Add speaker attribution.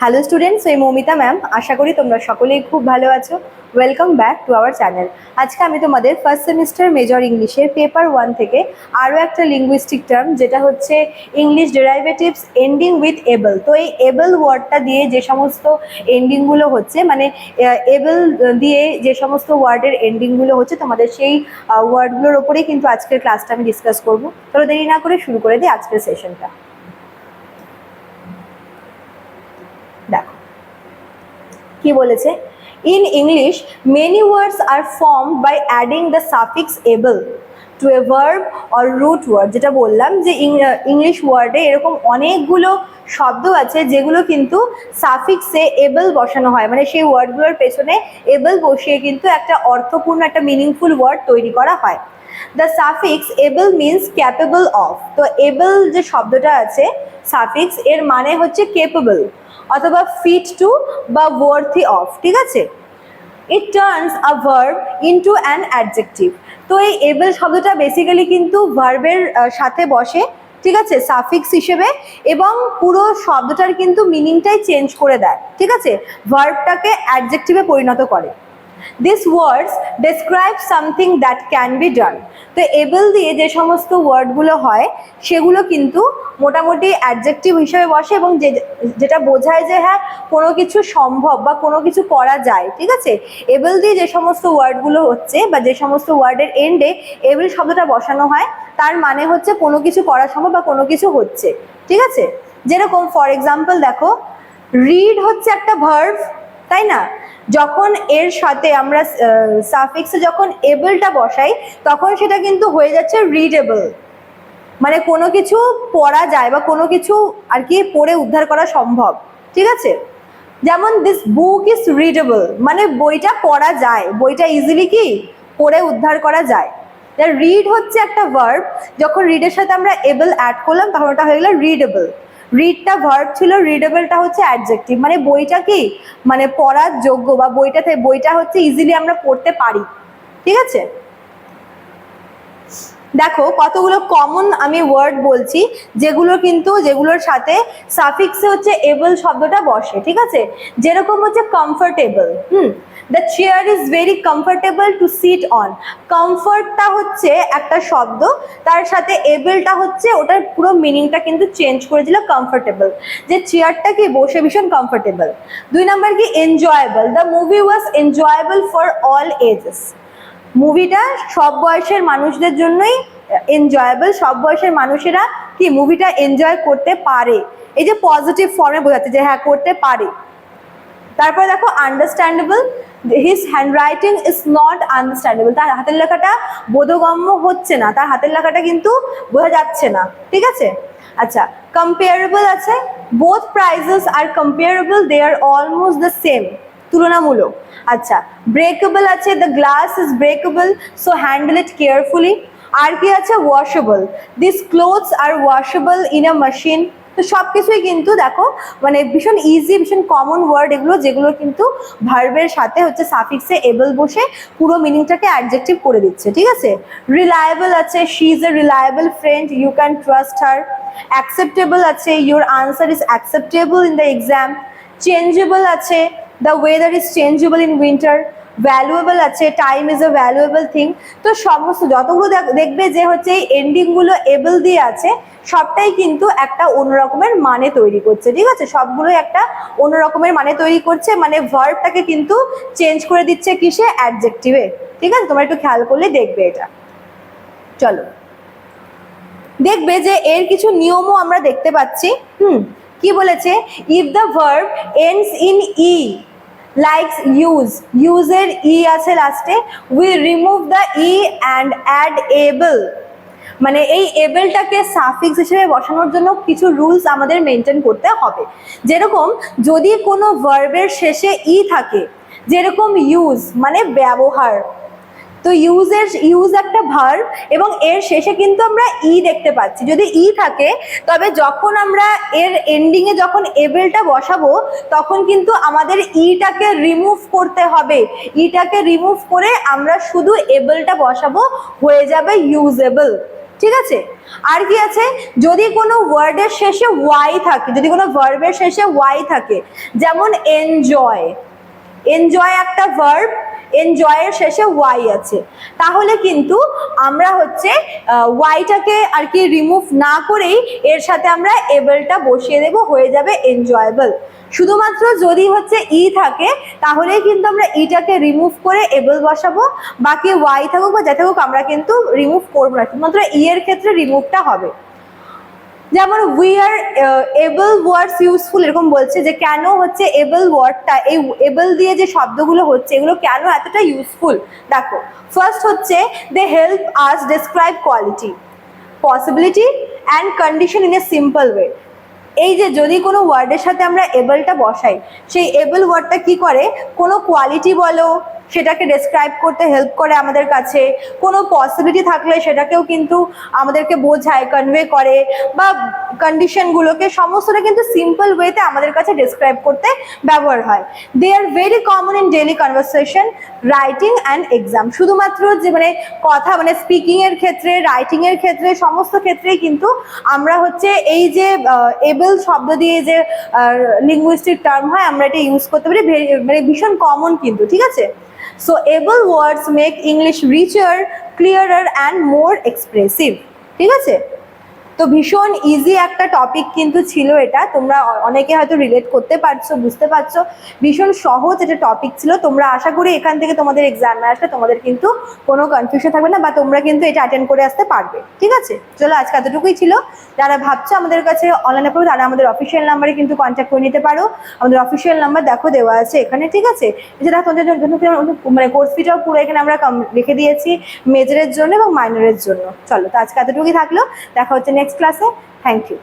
Speaker 1: Hello students এই Moumita ma'am আশা করি তোমরা সকলেই খুব ভালো আছো। Welcome back to our channel আজকে আমি তোমাদের ফার্স্ট সেমিস্টার মেজর ইংলিশের পেপার ওয়ান থেকে আরও একটা লিঙ্গুইস্টিক টার্ম যেটা হচ্ছে English derivatives ending with able তো এই এবল ওয়ার্ডটা দিয়ে যে সমস্ত এন্ডিংগুলো হচ্ছে মানে এবল দিয়ে যে সমস্ত ওয়ার্ডের এন্ডিংগুলো হচ্ছে, তোমাদের সেই ওয়ার্ডগুলোর ওপরেই কিন্তু আজকের ক্লাসটা আমি ডিসকাস করব। তো দেরি না করে শুরু করে দিই আজকের সেশনটা দেখো কি বলেছে? In English many words are form by adding the suffix able to a verb or root word যেটা বললাম যে ইংলিশ ওয়ার্ডে এরকম অনেকগুলো শব্দ আছে যেগুলো কিন্তু সাফিক্সে এবল বসানো হয়। মানে সেই ওয়ার্ডগুলোর পেছনে এবল বসিয়ে কিন্তু একটা অর্থপূর্ণ, একটা মিনিংফুল ওয়ার্ড তৈরি করা হয়। The suffix able means capable of তো এবল যে শব্দটা আছে সাফিক্স এর মানে হচ্ছে কেপেবল অথবা ফিট টু বা ওয়ার্থি অফ ঠিক আছে? It turns a verb into an adjective তো এই এবেল শব্দটা বেসিক্যালি কিন্তু ভার্বের সাথে বসে, ঠিক আছে? সাফিক্স হিসেবে এবং পুরো শব্দটার কিন্তু মিনিংটাই চেঞ্জ করে দেয়, ঠিক আছে? ভার্বটাকে অ্যাডজেক্টিভে পরিণত করে। This words describe something that can be done তো এবল দিয়ে যে সমস্ত ওয়ার্ডগুলো হয়, সেগুলো কিন্তু মোটামুটি অ্যাডজেক্টিভ হিসেবে বসে এবং যে, যেটা বোঝায় যে হ্যাঁ কোনো কিছু সম্ভব বা কোনো কিছু করা যায়, ঠিক আছে? এবল দিয়ে যে সমস্ত ওয়ার্ডগুলো হচ্ছে বা যে সমস্ত ওয়ার্ডের এন্ডে এবল শব্দটা বসানো হয়, তার মানে হচ্ছে কোনো কিছু করা সম্ভব বা কোনো কিছু হচ্ছে, ঠিক আছে? যেরকম ফর এক্সাম্পল দেখো রিড হচ্ছে একটা ভার্ভ তাই না? যখন এর সাথে আমরা সাফিক্সে যখন এবলটা বসাই, তখন সেটা কিন্তু হয়ে যাচ্ছে রিডেবল মানে কোনো কিছু পড়া যায় বা কোনো কিছু আর কি পড়ে উদ্ধার করা সম্ভব, ঠিক আছে? যেমন দিস বুক ইজ রিডেবল মানে বইটা পড়া যায়, বইটা ইজিলি কি পড়ে উদ্ধার করা যায়। রিড হচ্ছে একটা ভার্ব যখন রিডের সাথে আমরা এবল অ্যাড করলাম, তখন ওটা হয়ে গেল রিডেবল রিডটা ভার্ব ছিল রিডেবলটা হচ্ছে অ্যাডজেক্টিভ মানে বইটা কি? মানে পড়ার যোগ্য বা বইটাতে বইটা হচ্ছে ইজিলি আমরা পড়তে পারি। ঠিক আছে? দেখো, কতগুলো কমন আমি ওয়ার্ড বলছি, যেগুলো কিন্তু, যেগুলোর সাথে সাফিক্সে হচ্ছে এবল শব্দটা বসে। ঠিক আছে? যেরকম হচ্ছে comfortable hmm? The chair is very comfortable to sit on কমফর্টটা হচ্ছে একটা শব্দ, তার সাথে এবেলটা হচ্ছে ওটার পুরো মিনিংটা কিন্তু চেঞ্জ করে দিল কমফর্টেবল যে চেয়ারটা কি বসে ভীষণ কমফর্টেবল দুই নাম্বার কি enjoyable the movie was enjoyable for all ages মুভিটা সব বয়সের মানুষদের জন্যই এনজয়েবল সব বয়সের মানুষেরা কি মুভিটা এনজয় করতে পারে। এই যে পজিটিভ ফর্মে বোঝাচ্ছে যে হ্যাঁ করতে পারে। তারপরে দেখো understandable his handwriting is not understandable তার হাতের লেখাটা বোধগম্য হচ্ছে না। তার হাতের লেখাটা কিন্তু বোঝা যাচ্ছে না। ঠিক আছে? আচ্ছা কম্পেয়ারেবল আছে। Both prices are comparable they are almost the same তুলনামূলক। আচ্ছা ব্রেকেবল আছে। The glass is breakable so handle it carefully আর কি আছে? Washable this clothes are washable in a machine তো সব কিছুই কিন্তু দেখো মানে ভীষণ ইজি ভীষণ কমন ওয়ার্ড এগুলো, যেগুলো কিন্তু ভার্বের সাথে হচ্ছে সাফিক্সে এবল বসে পুরো মিনিংটাকে অ্যাডজেক্টিভ করে দিচ্ছে, ঠিক আছে? রিলায়েবল আছে she is a reliable friend you can trust her acceptable আছে your answer is acceptable in the exam changeable আছে the weather is changeable in winter valuable আছে time is a valuable thing তো সমস্ত যতগুলো দেখবে যে হচ্ছে এই এন্ডিংগুলো এবল দিয়ে আছে, সবটাই কিন্তু একটা অন্যরকমের মানে তৈরি করছে, ঠিক আছে? সবগুলো একটা অন্যরকমের মানে তৈরি করছে মানে ভার্বটাকে কিন্তু চেঞ্জ করে দিচ্ছে কিসে? অ্যাডজেক্টিভে ঠিক আছে? তোমরা একটু খেয়াল করলে দেখবে এটা। চলো। দেখবে যে এর কিছু নিয়মও আমরা দেখতে পাচ্ছি। হুম? কি বলেছে? If the verb ends in E likes use ইউজের ই আছে লাস্টে we remove the E and add able মানে এই এবেলটাকে সাফিক্স হিসেবে বসানোর জন্য কিছু রুলস আমাদের মেনটেন করতে হবে। যেরকম যদি কোনো ভার্বের শেষে ই থাকে, যেরকম ইউজ মানে ব্যবহার তো ইউজের ইউজ একটা ভার এবং এর শেষে কিন্তু আমরা ই দেখতে পাচ্ছি। যদি ই থাকে, তবে যখন আমরা এর এন্ডিংয়ে যখন এবেলটা বসাবো, তখন কিন্তু আমাদের ইটাকে রিমুভ করতে হবে। ইটাকে রিমুভ করে আমরা শুধু এবলটা বসাবো, হয়ে যাবে ইউজেবল ঠিক আছে? আর কি আছে? যদি কোনো ওয়ার্ডের শেষে ওয়াই থাকে, যদি কোনো ভার্বের শেষে ওয়াই থাকে, যেমন এনজয় এনজয় একটা ভার্ব এনজয়ের শেষে ওয়াই আছে। তাহলে কিন্তু আমরা হচ্ছে ওয়াইটাকে আর কি রিমুভ না করেই এর সাথে আমরা এবেলটা বসিয়ে দেব, হয়ে যাবে এনজয়েবল শুধুমাত্র যদি হচ্ছে ই থাকে, তাহলেই কিন্তু আমরা ইটাকে রিমুভ করে এবল বসাবো, বাকি ওয়াই থাকুক বা যা থাকুক আমরা কিন্তু রিমুভ করব না। শুধুমাত্র ই এর ক্ষেত্রে রিমুভটা হবে। যেমন we are able words useful এরকম বলছে যে কেন হচ্ছে এবল ওয়ার্ডটা এই এবল দিয়ে যে শব্দগুলো হচ্ছে, এগুলো কেন এতটা ইউজফুল দেখো ফার্স্ট হচ্ছে they help us describe quality possibility and condition in a simple way এই যে যদি কোনো ওয়ার্ডের সাথে আমরা এবলটা বসাই, সেই এবল ওয়ার্ডটা কি করে? কোনো কোয়ালিটি বলো সেটাকে ডেসক্রাইব করতে হেল্প করে আমাদের কাছে। কোনো পসিবিলিটি থাকলে সেটাকেও কিন্তু আমাদেরকে বোঝায় কনভে করে বা কন্ডিশনগুলোকে সমস্তটা কিন্তু সিম্পল ওয়েতে আমাদের কাছে ডেসক্রাইব করতে ব্যবহার হয়। They are very common in daily conversation writing and exam শুধুমাত্র যে মানে কথা মানে স্পিকিংয়ের ক্ষেত্রে রাইটিংয়ের ক্ষেত্রে, সমস্ত ক্ষেত্রেই কিন্তু আমরা হচ্ছে এই যে এবল শব্দ দিয়ে যে লিঙ্গুইস্টিক টার্ম হয়, আমরা এটা ইউজ করতে পারি। মানে ভীষণ কমন কিন্তু, ঠিক আছে? so able words make English richer clearer and more expressive ঠিক আছে তো ভীষণ ইজি একটা টপিক কিন্তু ছিল এটা। তোমরা অনেকে হয়তো রিলেট করতে পারছ, বুঝতে পারছ। ভীষণ সহজ এটা টপিক ছিল। তোমরা আশা করি এখান থেকে তোমাদের এক্সামে আসলে তোমাদের কিন্তু কোনো কনফিউশন থাকবে না বা তোমরা কিন্তু এটা অ্যাটেন্ড করে আসতে পারবে। ঠিক আছে? চলো আজকে এতটুকুই ছিল। যারা ভাবছ আমাদের কাছে অনলাইনে পড়বে তারা আমাদের অফিসিয়াল নাম্বারে কিন্তু কন্ট্যাক্ট করে নিতে পারো। আমাদের অফিসিয়াল নাম্বার দেখো দেওয়া আছে এখানে, ঠিক আছে? এছাড়া তোমাদের জন্য মানে কোর্স ফিটাও পুরো এখানে আমরা রেখে দিয়েছি। মেজরের জন্য এবং মাইনরের জন্য। চলো, তো আজকে এতটুকুই থাকল। দেখা হচ্ছে নেক্সট ক্লাসে থ্যাংক ইউ